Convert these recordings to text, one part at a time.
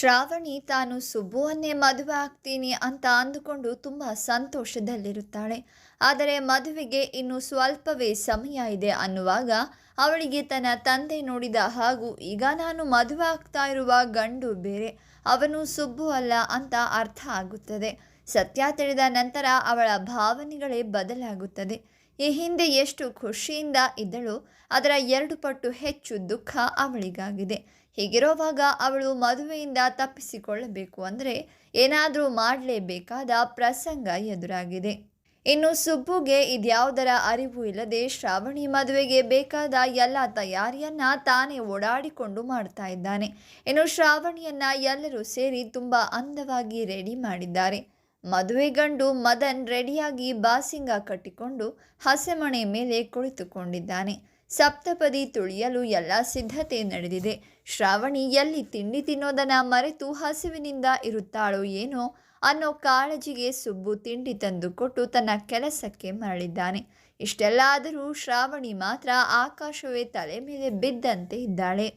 ಶ್ರಾವಣಿ ತಾನು ಸುಬ್ಬುವನ್ನೇ ಮದುವೆ ಆಗ್ತೀನಿ ಅಂತ ಅಂದುಕೊಂಡು ತುಂಬ ಸಂತೋಷದಲ್ಲಿರುತ್ತಾಳೆ. ಆದರೆ ಮದುವೆಗೆ ಇನ್ನು ಸ್ವಲ್ಪವೇ ಸಮಯ ಇದೆ ಅನ್ನುವಾಗ ಅವಳಿಗೆ ತನ್ನ ತಂದೆ ನೋಡಿದ ಹಾಗೂ ಈಗ ನಾನು ಮದುವೆ ಆಗ್ತಾ ಇರುವ ಗಂಡು ಬೇರೆ, ಅವನು ಸುಬ್ಬು ಅಲ್ಲ ಅಂತ ಅರ್ಥ ಆಗುತ್ತದೆ. ಸತ್ಯ ತಿಳಿದ ನಂತರ ಅವಳ ಭಾವನೆಗಳೇ ಬದಲಾಗುತ್ತದೆ. ಈ ಹಿಂದೆ ಎಷ್ಟು ಖುಷಿಯಿಂದ ಇದ್ದಳು, ಅದರ ಎರಡು ಪಟ್ಟು ಹೆಚ್ಚು ದುಃಖ ಅವಳಿಗಾಗಿದೆ. ಹೀಗಿರುವಾಗ ಅವಳು ಮದುವೆಯಿಂದ ತಪ್ಪಿಸಿಕೊಳ್ಳಬೇಕು ಅಂದರೆ ಏನಾದರೂ ಮಾಡಲೇಬೇಕಾದ ಪ್ರಸಂಗ ಎದುರಾಗಿದೆ. ಇನ್ನು ಸುಬ್ಬುಗೆ ಇದ್ಯಾವುದರ ಅರಿವು ಇಲ್ಲದೆ ಶ್ರಾವಣಿ ಮದುವೆಗೆ ಬೇಕಾದ ಎಲ್ಲ ತಯಾರಿಯನ್ನ ತಾನೇ ಓಡಾಡಿಕೊಂಡು ಮಾಡ್ತಾ ಇದ್ದಾನೆ. ಇನ್ನು ಶ್ರಾವಣಿಯನ್ನ ಎಲ್ಲರೂ ಸೇರಿ ತುಂಬ ಅಂದವಾಗಿ ರೆಡಿ ಮಾಡಿದ್ದಾರೆ. ಮದುವೆ ಗಂಡು ಮದನ್ ರೆಡಿಯಾಗಿ ಬಾಸಿಂಗ ಕಟ್ಟಿಕೊಂಡು ಹಸೆಮಣೆ ಮೇಲೆ ಕುಳಿತುಕೊಂಡಿದ್ದಾನೆ. ಸಪ್ತಪದಿ ತುಳಿಯಲು ಎಲ್ಲ ಸಿದ್ಧತೆ ನಡೆದಿದೆ. ಶ್ರಾವಣಿ ಎಲ್ಲಿ ತಿಂಡಿ ತಿನ್ನೋದನ್ನ ಮರೆತು ಹಸಿವಿನಿಂದ ಇರುತ್ತಾಳೋ ಏನೋ ಅನ್ನೋ ಕಾಳಜಿಗೆ ಸುಬ್ಬು ತಿಂಡಿ ತಂದುಕೊಟ್ಟು ತನ್ನ ಕೆಲಸಕ್ಕೆ ಮರಳಿದ್ದಾನೆ. ಇಷ್ಟೆಲ್ಲ ಆದರೂ ಶ್ರಾವಣಿ ಮಾತ್ರ ಆಕಾಶವೇ ತಲೆ ಮೇಲೆ ಬಿದ್ದಂತೆ ಇದ್ದಾಳೆ.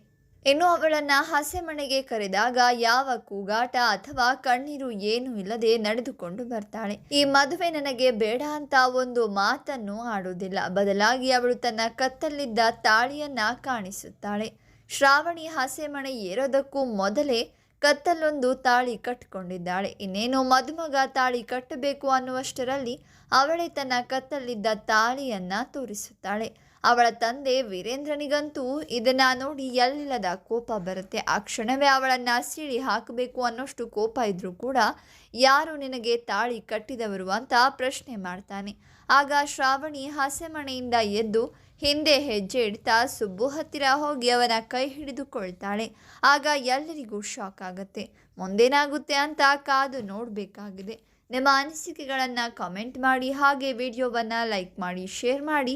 ಇನ್ನು ಅವಳನ್ನ ಹಸೆಮಣೆಗೆ ಕರೆದಾಗ ಯಾವ ಕೂಗಾಟ ಅಥವಾ ಕಣ್ಣೀರು ಏನೂ ಇಲ್ಲದೆ ನಡೆದುಕೊಂಡು ಬರ್ತಾಳೆ. ಈ ಮದುವೆ ನನಗೆ ಬೇಡ ಅಂತ ಒಂದು ಮಾತನ್ನು ಆಡುವುದಿಲ್ಲ. ಬದಲಾಗಿ ಅವಳು ತನ್ನ ಕತ್ತಲ್ಲಿದ್ದ ತಾಳಿಯನ್ನ ಕಾಣಿಸುತ್ತಾಳೆ. ಶ್ರಾವಣಿ ಹಸೆಮಣೆ ಏರೋದಕ್ಕೂ ಮೊದಲೇ ಕತ್ತಲ್ಲೊಂದು ತಾಳಿ ಕಟ್ಟಿಕೊಂಡಿದ್ದಾಳೆ. ಇನ್ನೇನು ಮದುಮಗ ತಾಳಿ ಕಟ್ಟಬೇಕು ಅನ್ನುವಷ್ಟರಲ್ಲಿ ಅವಳೇ ತನ್ನ ಕತ್ತಲ್ಲಿದ್ದ ತಾಳಿಯನ್ನ ತೋರಿಸುತ್ತಾಳೆ. ಅವಳ ತಂದೆ ವೀರೇಂದ್ರನಿಗಂತೂ ಇದನ್ನ ನೋಡಿ ಎಲ್ಲಿಲ್ಲದ ಕೋಪ ಬರುತ್ತೆ. ಆ ಕ್ಷಣವೇ ಅವಳನ್ನ ಸೀಳಿ ಹಾಕಬೇಕು ಅನ್ನೋಷ್ಟು ಕೋಪ ಇದ್ದರೂ ಕೂಡ ಯಾರು ನಿನಗೆ ತಾಳಿ ಕಟ್ಟಿದವರು ಅಂತ ಪ್ರಶ್ನೆ ಮಾಡ್ತಾನೆ. ಆಗ ಶ್ರಾವಣಿ ಹಸೆಮಣೆಯಿಂದ ಎದ್ದು ಹಿಂದೆ ಹೆಜ್ಜೆ ಇಡ್ತಾ ಸುಬ್ಬು ಹತ್ತಿರ ಹೋಗಿ ಅವನ ಕೈ ಹಿಡಿದುಕೊಳ್ತಾಳೆ. ಆಗ ಎಲ್ಲರಿಗೂ ಶಾಕ್ ಆಗುತ್ತೆ. ಮುಂದೇನಾಗುತ್ತೆ ಅಂತ ಕಾದು ನೋಡಬೇಕಾಗಿದೆ. ನಿಮ್ಮ ಅನಿಸಿಕೆಗಳನ್ನು ಕಮೆಂಟ್ ಮಾಡಿ, ಹಾಗೆ ವಿಡಿಯೋವನ್ನು ಲೈಕ್ ಮಾಡಿ, ಶೇರ್ ಮಾಡಿ.